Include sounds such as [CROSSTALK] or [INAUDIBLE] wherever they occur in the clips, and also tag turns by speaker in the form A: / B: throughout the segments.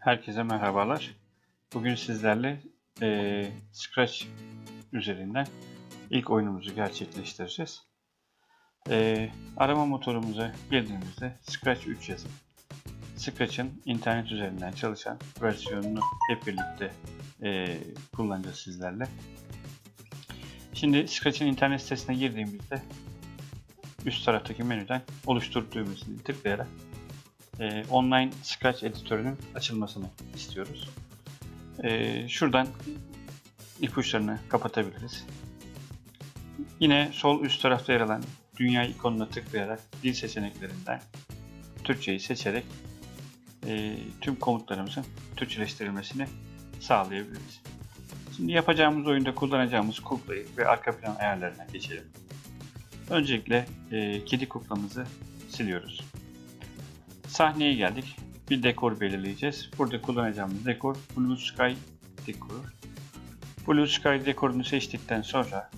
A: Herkese merhabalar. Bugün sizlerle eee, Scratch üzerinden ilk oyunumuzu gerçekleştireceğiz. Eee, arama motorumuza girdiğimizde Scratch 3 yazıp Scratch'ın internet üzerinden çalışan versiyonunu hep birlikte eee, kullanacağız sizlerle. Şimdi Scratch'ın internet sitesine girdiğimizde üst taraftaki menüden oluştur düğmesini tıklayarak e, online Scratch editörünün açılmasını istiyoruz. E, şuradan ipuçlarını kapatabiliriz. Yine sol üst tarafta yer alan dünya ikonuna tıklayarak dil seçeneklerinden Türkçeyi seçerek e, tüm komutlarımızın Türkçeleştirilmesini sağlayabiliriz. Şimdi yapacağımız oyunda kullanacağımız kuklayı ve arka plan ayarlarına geçelim. Öncelikle e, kedi kuklamızı siliyoruz. Sahneye geldik. Bir dekor belirleyeceğiz. Burada kullanacağımız dekor Blue Sky dekoru. Blue Sky dekorunu seçtikten sonra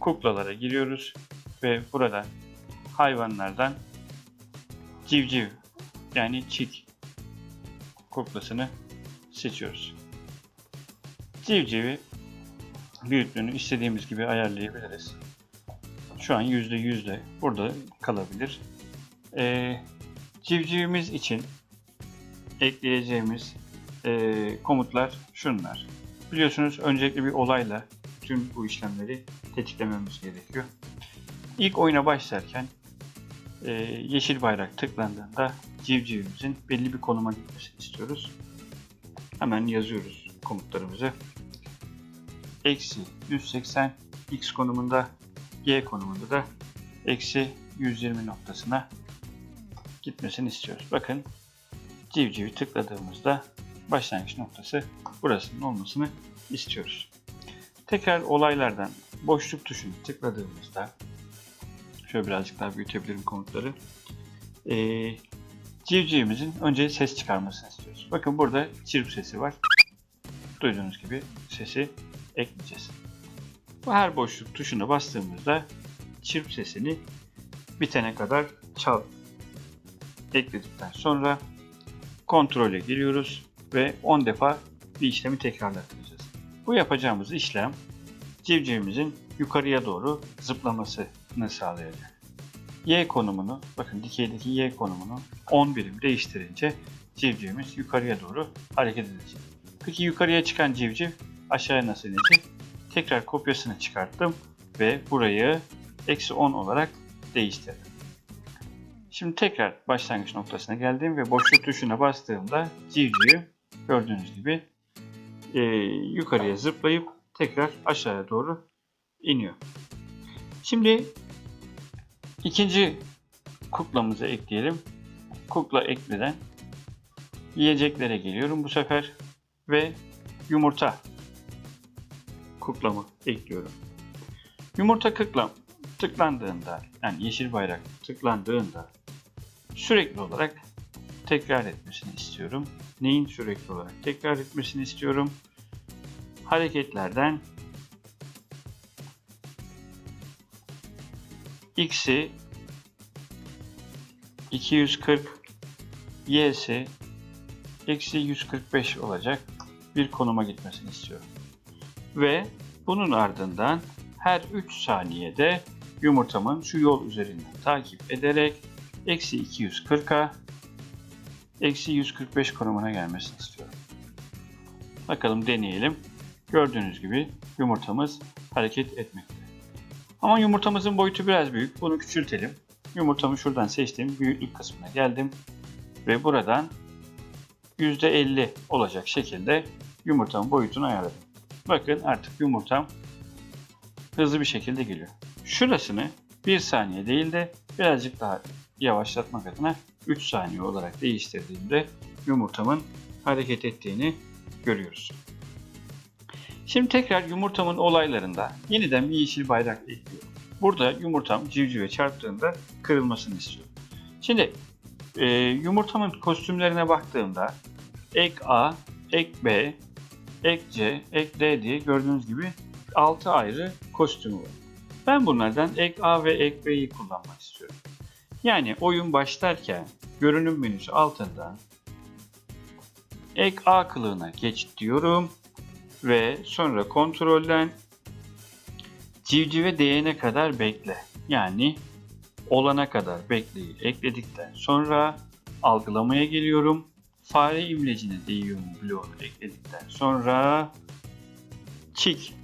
A: kuklalara giriyoruz ve burada hayvanlardan civciv yani çik kuklasını seçiyoruz. Civcivi büyüklüğünü istediğimiz gibi ayarlayabiliriz. Şu an %100 de burada kalabilir. Ee, civcivimiz için ekleyeceğimiz e, komutlar şunlar. Biliyorsunuz öncelikle bir olayla tüm bu işlemleri tetiklememiz gerekiyor. İlk oyuna başlarken e, yeşil bayrak tıklandığında civcivimizin belli bir konuma gitmesini istiyoruz. Hemen yazıyoruz komutlarımızı. Eksi 180 x konumunda y konumunda da eksi 120 noktasına gitmesini istiyoruz. Bakın civcivi tıkladığımızda başlangıç noktası burasının olmasını istiyoruz. Tekrar olaylardan boşluk tuşunu tıkladığımızda şöyle birazcık daha büyütebilirim komutları. Ee, civcivimizin önce ses çıkarmasını istiyoruz. Bakın burada çirp sesi var. Duyduğunuz gibi sesi ekleyeceğiz. Bu her boşluk tuşuna bastığımızda çirp sesini bitene kadar çal ekledikten sonra kontrole giriyoruz ve 10 defa bir işlemi tekrarlatacağız. Bu yapacağımız işlem civcivimizin yukarıya doğru zıplamasını sağlayacak. Y konumunu, bakın dikeydeki Y konumunu 10 birim değiştirince civcivimiz yukarıya doğru hareket edecek. Peki yukarıya çıkan civciv aşağıya nasıl inecek? Tekrar kopyasını çıkarttım ve burayı eksi 10 olarak değiştirdim. Şimdi tekrar başlangıç noktasına geldim ve boşluk tuşuna bastığımda civciv gördüğünüz gibi e, yukarıya zıplayıp tekrar aşağıya doğru iniyor. Şimdi ikinci kuklamızı ekleyelim. Kukla ekleden yiyeceklere geliyorum bu sefer ve yumurta kuklamı ekliyorum. Yumurta kuklam tıklandığında yani yeşil bayrak tıklandığında sürekli olarak tekrar etmesini istiyorum. Neyin sürekli olarak tekrar etmesini istiyorum? Hareketlerden x'i 240 y'si eksi 145 olacak bir konuma gitmesini istiyorum. Ve bunun ardından her 3 saniyede yumurtamın şu yol üzerinden takip ederek eksi 240'a eksi 145 konumuna gelmesini istiyorum. Bakalım deneyelim. Gördüğünüz gibi yumurtamız hareket etmekte. Ama yumurtamızın boyutu biraz büyük. Bunu küçültelim. Yumurtamı şuradan seçtiğim büyüklük kısmına geldim. Ve buradan %50 olacak şekilde yumurtamın boyutunu ayarladım. Bakın artık yumurtam hızlı bir şekilde geliyor. Şurasını 1 saniye değil de birazcık daha yavaşlatmak adına 3 saniye olarak değiştirdiğimde yumurtamın hareket ettiğini görüyoruz. Şimdi tekrar yumurtamın olaylarında yeniden bir yeşil bayrak ekliyorum. Burada yumurtam civcive çarptığında kırılmasını istiyorum. Şimdi e, yumurtamın kostümlerine baktığımda ek A, ek B, ek C, ek D diye gördüğünüz gibi 6 ayrı kostümü var. Ben bunlardan ek A ve ek B'yi kullanmak istiyorum. Yani oyun başlarken görünüm menüsü altından ek A kılığına geç diyorum ve sonra kontrolden civcive değene kadar bekle. Yani olana kadar bekleyi ekledikten sonra algılamaya geliyorum. Fare imlecine değiyorum bloğunu ekledikten sonra çik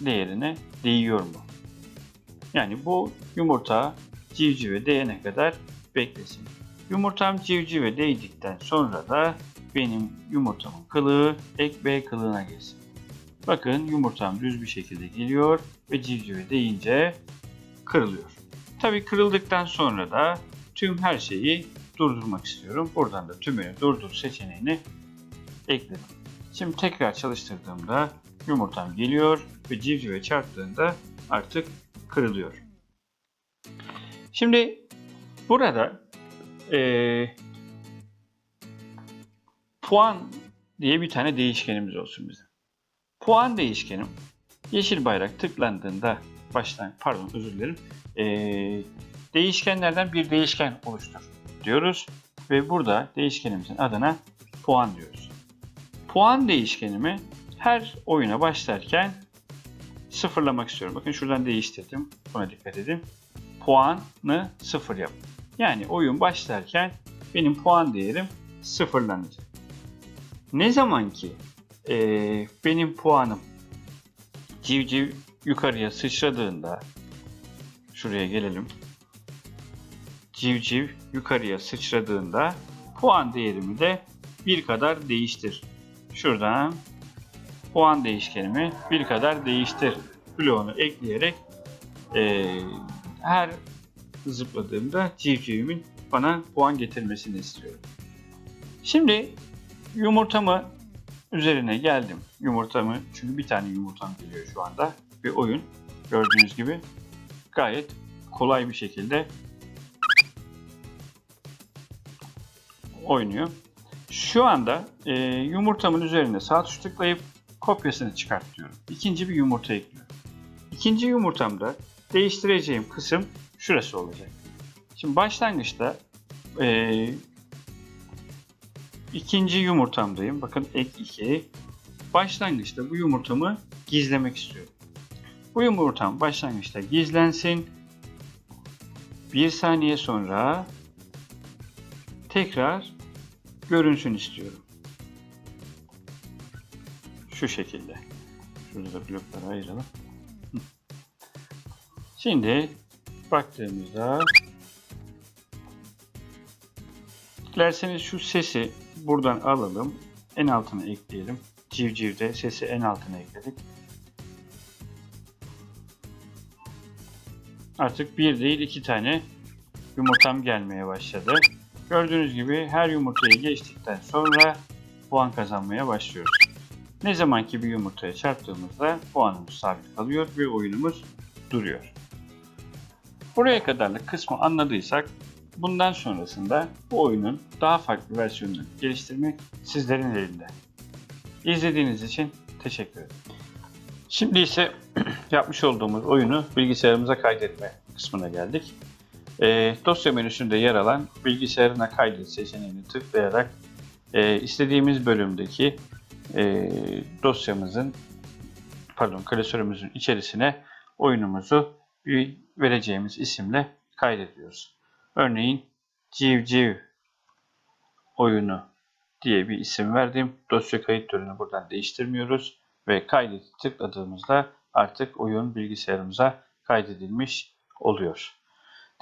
A: değerine değiyor mu? Yani bu yumurta civcive değene kadar beklesin. Yumurtam civcive değdikten sonra da benim yumurtamın kılığı ek B kılığına geçsin. Bakın yumurtam düz bir şekilde geliyor ve civcive değince kırılıyor. Tabi kırıldıktan sonra da tüm her şeyi durdurmak istiyorum. Buradan da tümünü durdur seçeneğini ekledim. Şimdi tekrar çalıştırdığımda yumurtam geliyor ve civcive çarptığında artık kırılıyor. Şimdi burada eee, puan diye bir tane değişkenimiz olsun bizim. Puan değişkenim yeşil bayrak tıklandığında baştan pardon özür dilerim eee, değişkenlerden bir değişken oluştur diyoruz ve burada değişkenimizin adına puan diyoruz. Puan değişkenimi her oyuna başlarken sıfırlamak istiyorum. Bakın şuradan değiştirdim. Buna dikkat edin. Puanı sıfır yap. Yani oyun başlarken benim puan değerim sıfırlanacak. Ne zaman ki eee, benim puanım civciv yukarıya sıçradığında şuraya gelelim. Civciv yukarıya sıçradığında puan değerimi de bir kadar değiştir. Şuradan puan değişkenimi bir kadar değiştir bloğunu ekleyerek eee, her zıpladığımda civcivimin bana puan getirmesini istiyorum. Şimdi yumurtamı üzerine geldim. Yumurtamı çünkü bir tane yumurtam geliyor şu anda ve oyun gördüğünüz gibi gayet kolay bir şekilde oynuyor. Şu anda e, yumurtamın üzerine sağ tuş tıklayıp kopyasını çıkart diyorum. İkinci bir yumurta ekliyorum. İkinci yumurtamda değiştireceğim kısım şurası olacak. Şimdi başlangıçta e, ikinci yumurtamdayım. Bakın ek 2. Başlangıçta bu yumurtamı gizlemek istiyorum. Bu yumurtam başlangıçta gizlensin. Bir saniye sonra tekrar görünsün istiyorum. Şu şekilde. Şurada da blokları ayıralım. Şimdi baktığımızda dilerseniz şu sesi buradan alalım. En altına ekleyelim. Civcivde sesi en altına ekledik. Artık bir değil iki tane yumurtam gelmeye başladı. Gördüğünüz gibi her yumurtayı geçtikten sonra puan kazanmaya başlıyoruz. Ne zaman ki bir yumurtaya çarptığımızda puanımız sabit kalıyor ve oyunumuz duruyor. Buraya kadarlık kısmı anladıysak bundan sonrasında bu oyunun daha farklı versiyonunu geliştirmek sizlerin elinde. İzlediğiniz için teşekkür ederim. Şimdi ise [CLEARS THROAT] yapmış olduğumuz oyunu bilgisayarımıza kaydetme kısmına geldik. E, dosya menüsünde yer alan bilgisayarına kaydet seçeneğini tıklayarak e, istediğimiz bölümdeki e, dosyamızın pardon klasörümüzün içerisine oyunumuzu vereceğimiz isimle kaydediyoruz. Örneğin civciv oyunu diye bir isim verdim. Dosya kayıt türünü buradan değiştirmiyoruz ve kaydet tıkladığımızda artık oyun bilgisayarımıza kaydedilmiş oluyor.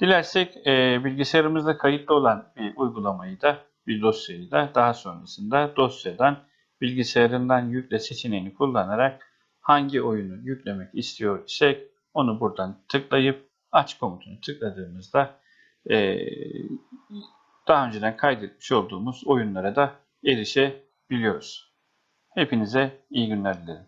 A: Dilersek e, bilgisayarımızda kayıtlı olan bir uygulamayı da bir dosyayı da daha sonrasında dosyadan bilgisayarından yükle seçeneğini kullanarak hangi oyunu yüklemek istiyor isek onu buradan tıklayıp aç komutunu tıkladığımızda e, daha önceden kaydetmiş olduğumuz oyunlara da erişebiliyoruz. Hepinize iyi günler dilerim.